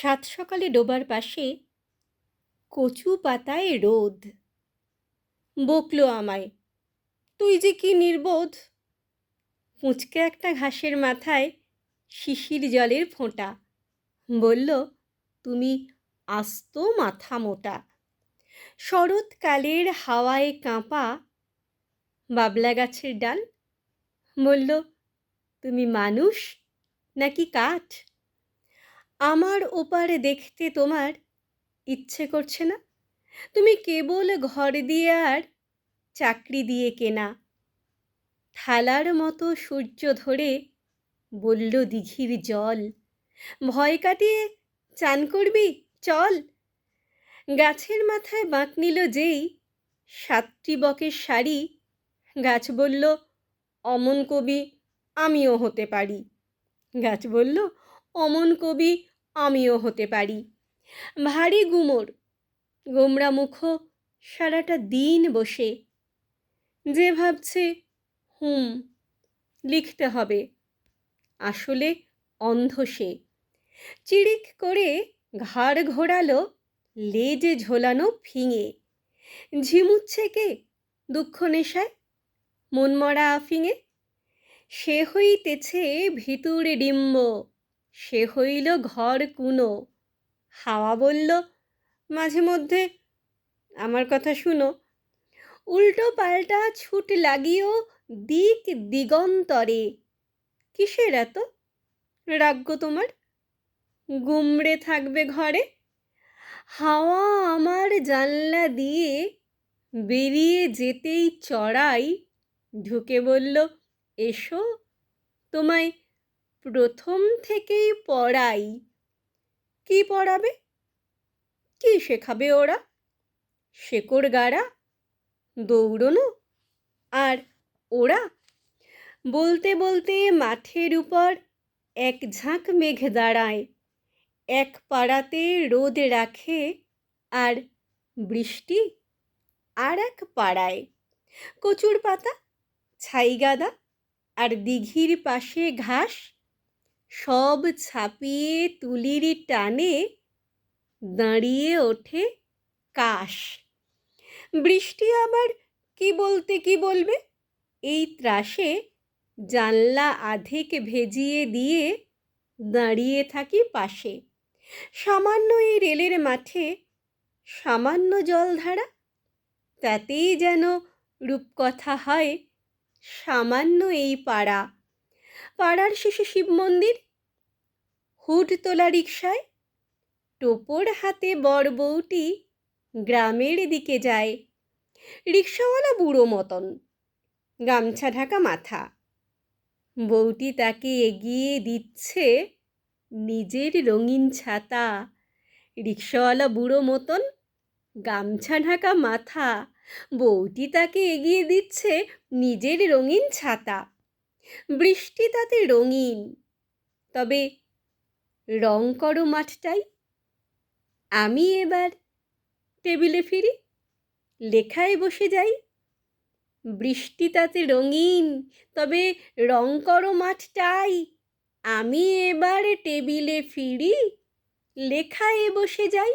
সাত সকালে ডোবার পাশে কচু পাতায় রোদ। বকলো আমায়, তুই যে কি নির্বোধ? পুঁচকে একটা ঘাসের মাথায় শিশির জলের ফোঁটা। বলল, তুমি আস্ত মাথা মোটা। শরৎকালের হাওয়ায় কাঁপা বাবলা গাছের ডাল। বলল, তুমি মানুষ নাকি কাঠ? আমার ওপারে দেখতে তোমার ইচ্ছে করছে না? তুমি কেবল ঘর দিয়ে আর চাকরি দিয়ে কেনা। থালার মতো সূর্য ধরে বলল দিঘির জল, ভয় কাটিয়ে চান করবি? চল। গাছের মাথায় বাঁক নিল যেই সাতটি বকের শাড়ি। গাছ বলল, অমন কবি, আমিও হতে পারি। গাছ বলল, অমন কবি আমিও হতে পারি। ভারী গুমর গোমরা মুখ সারাটা দিন বসে। যে ভাবছে, হুম, লিখতে হবে। আসলে অন্ধ সে। চিড়িক করে ঘাড় ঘোরালো, লেজে ঝোলানো ফিঙে। ঝিমুচ্ছে কে দুঃখ নেশায়, মনমরা আফিঙে। সে হইতেছে ভিতুরে ডিম্ব। সে হইল ঘর কুনো। হাওয়া বলল, মাঝে মধ্যে আমার কথা শুনো। উল্টো পাল্টা ছুট লাগিও দিক দিগন্তরে। কিসের এত? রাগ্য তোমার? গুমড়ে থাকবে ঘরে। হাওয়া আমার জানলা দিয়ে বেরিয়ে যেতেই চড়াই। ঢুকে বলল, এসো তোমায় প্রথম থেকেই পড়াই। কি পড়াবে? কি শেখাবে ওরা? শেকড় গাড়া, দৌড়নো, আর ওরা বলতে বলতে মাঠের উপর এক ঝাঁক মেঘ দাঁড়ায়। এক পাড়াতে রোদ রাখে আর বৃষ্টি আর এক পাড়ায়। কচুর পাতা, ছাই গাদা আর দিঘির পাশে ঘাস সব ছাপিয়ে তুলির টানে দাঁড়িয়ে ওঠে কাশ। বৃষ্টি আবার কি বলতে কি বলবে? এই ত্রাসে জানলা আধেক ভেজিয়ে দিয়ে দাঁড়িয়ে থাকি পাশে। সামান্য এই রেলের মাঠে সামান্য জলধারা, তাতেই যেন রূপকথা হয় সামান্য এই পাড়া। পাড়ার শেষে শিব মন্দির? হুড তোলা রিক্সায় টোপর হাতে বর বউটি গ্রামের দিকে যায়। রিক্সাওয়ালা বুড়ো মতন, গামছা ঢাকা মাথা। বউটি তাকে এগিয়ে দিচ্ছে নিজের রঙিন ছাতা। রিক্সাওয়ালা বুড়ো মতন, গামছা ঢাকা মাথা। বউটি তাকে এগিয়ে দিচ্ছে নিজের রঙিন ছাতা। বৃষ্টি তাতে রঙিন। তবে রং করো মাঠটাই আমি এবার টেবিলে ফিরি, লেখায় বসে যাই। বৃষ্টি তাতে রঙিন, তবে রং করো মাঠটাই আমি এবার টেবিলে ফিরি, লেখায় বসে যাই।